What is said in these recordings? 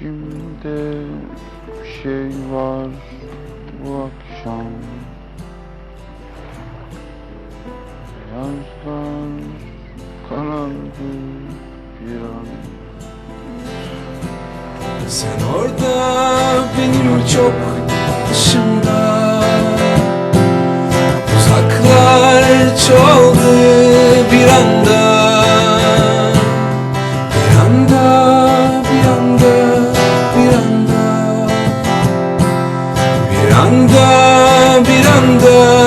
İçimde bir şey var bu akşam. Beyazlar karardı bir an. Sen orada benim çok dışımda anda, bir anda,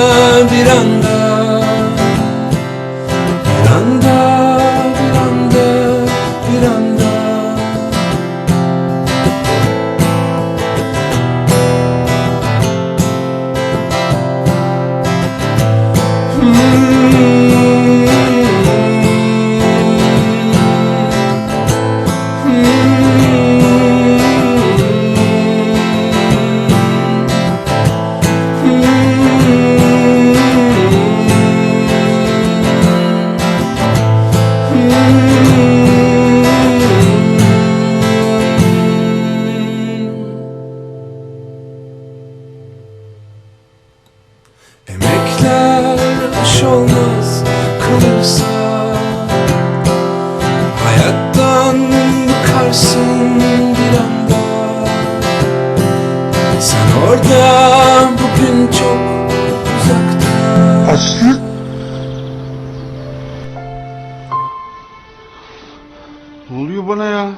orada bugün çok uzakta Aslı Ne oluyor bana ya?